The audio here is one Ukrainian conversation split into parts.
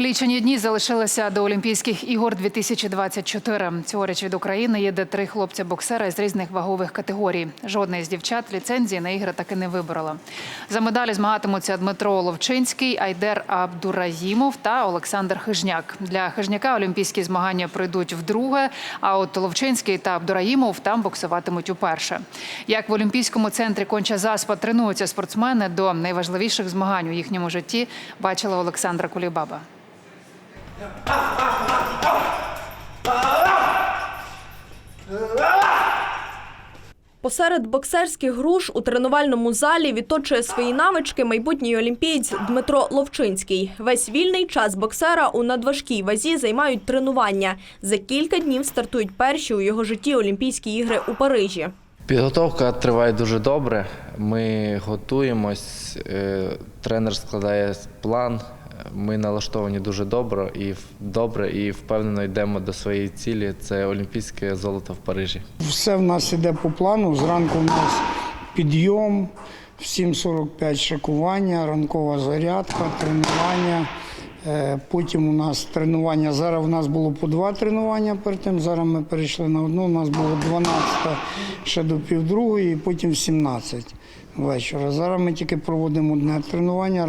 Лічені дні залишилися до Олімпійських ігор 2024. Цьогоріч від України їде три хлопця-боксера з різних вагових категорій. Жодна із дівчат ліцензії на ігри таки не виборола. За медалі змагатимуться Дмитро Ловчинський, Айдер Абдураїмов та Олександр Хижняк. Для Хижняка олімпійські змагання пройдуть вдруге. А от Ловчинський та Абдураїмов там боксуватимуть уперше. Як в Олімпійському центрі конча заспа тренуються спортсмени до найважливіших змагань у їхньому житті, бачила Олександра Кулібаба. Посеред боксерських груш у тренувальному залі відточує свої навички майбутній олімпієць Дмитро Ловчинський. Весь вільний час боксера у надважкій вазі займають тренування. За кілька днів стартують перші у його житті Олімпійські ігри у Парижі. Підготовка триває дуже добре. Ми готуємось, е, тренер складає план. Ми налаштовані дуже добре і добре і впевнено йдемо до своєї цілі. Це олімпійське золото в Парижі. Все в нас іде по плану. Зранку у нас підйом, в 7.45 шикування, ранкова зарядка, тренування. Е, Потім у нас тренування. Зараз у нас було по два тренування перед тим. Зараз ми перейшли на одну. У нас було 12 ще до півдругої, і потім в 17 вечора. Зараз ми тільки проводимо одне тренування.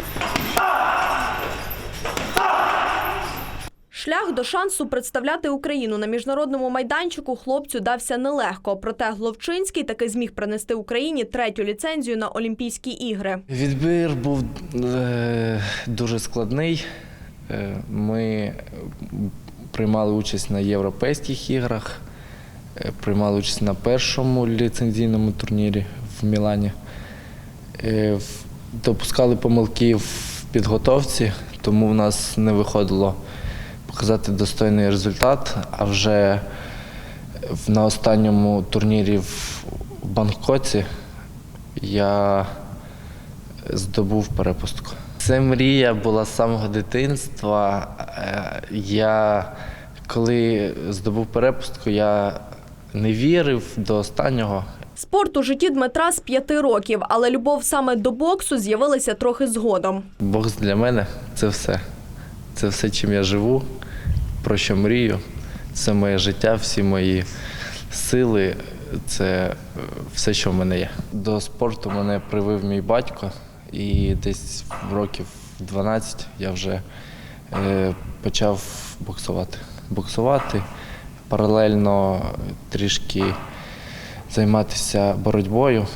Шлях до шансу представляти Україну на міжнародному майданчику хлопцю дався нелегко. Проте Ловчинський таки зміг принести Україні третю ліцензію на Олімпійські ігри. Відбір був е, дуже складний. Е, Ми приймали участь на європейських іграх, е, приймали участь на першому ліцензійному турнірі в Мілані. Допускали помилки в підготовці, тому в нас не виходило показати достойний результат. А вже на останньому турнірі в Бангкоці я здобув перепустку. Це мрія була з самого дитинства. Е, Я коли здобув перепустку, я не вірив до останнього. Спорт у житті Дмитра з п'яти років, але любов саме до боксу з'явилася трохи згодом. Бокс для мене це все. Це все, чим я живу, про що мрію. Це моє життя, всі мої сили, це е, все, що в мене є. До спорту мене привив мій батько, і десь років 12 я вже е, почав боксувати. Боксувати, паралельно трішки займатися боротьбою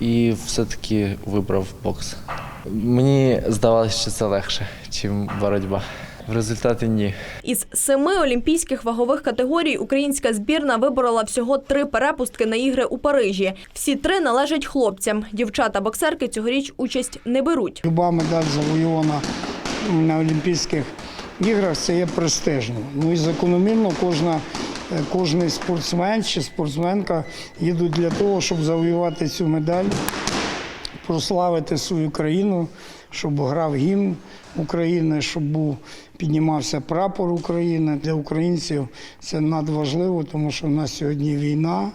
і все-таки вибрав бокс. Мені здавалося, що це легше, ніж боротьба. В результаті ні. Із семи олімпійських вагових категорій українська збірна виборола всього три перепустки на ігри у Парижі. Всі три належать хлопцям. Дівчата-боксерки цьогоріч участь не беруть. Люба медаль завойована на Олімпійських іграх це є престижно. Ну і закономірно кожна, е, кожний спортсмен чи спортсменка їдуть для того, щоб завоювати цю медаль, прославити свою країну, щоб грав гімн України, щоб був, піднімався прапор України. Для українців це надважливо, тому що в нас сьогодні війна.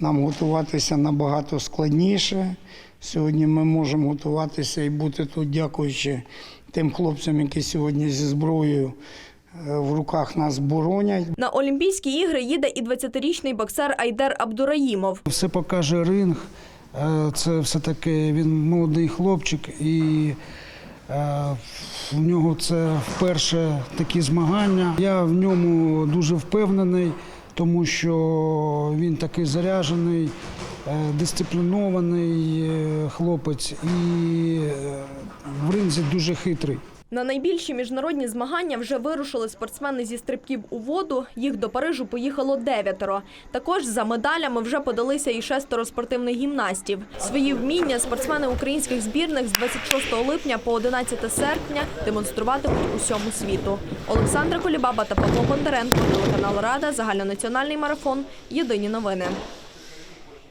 Нам готуватися набагато складніше. Сьогодні ми можемо готуватися і бути тут, дякуючи тим хлопцям, які сьогодні зі зброєю е, в руках нас боронять. На Олімпійські ігри їде і 20-річний боксер Айдер Абдураїмов. Все покаже ринг. Е, Це все таки він молодий хлопчик, і е, в нього це вперше такі змагання. Я в ньому дуже впевнений, тому що він такий заряджений, е, дисциплінований хлопець і в ринзі дуже хитрий. На найбільші міжнародні змагання вже вирушили спортсмени зі стрибків у воду. Їх до Парижу поїхало дев'ятеро. Також за медалями вже подалися і шестеро спортивних гімнастів. Свої вміння спортсмени українських збірних з 26 липня по 11 серпня демонструватимуть усьому світу. Олександра Колібаба та Павло Бондаренко, телеканал Рада, загальнонаціональний марафон. Єдині новини.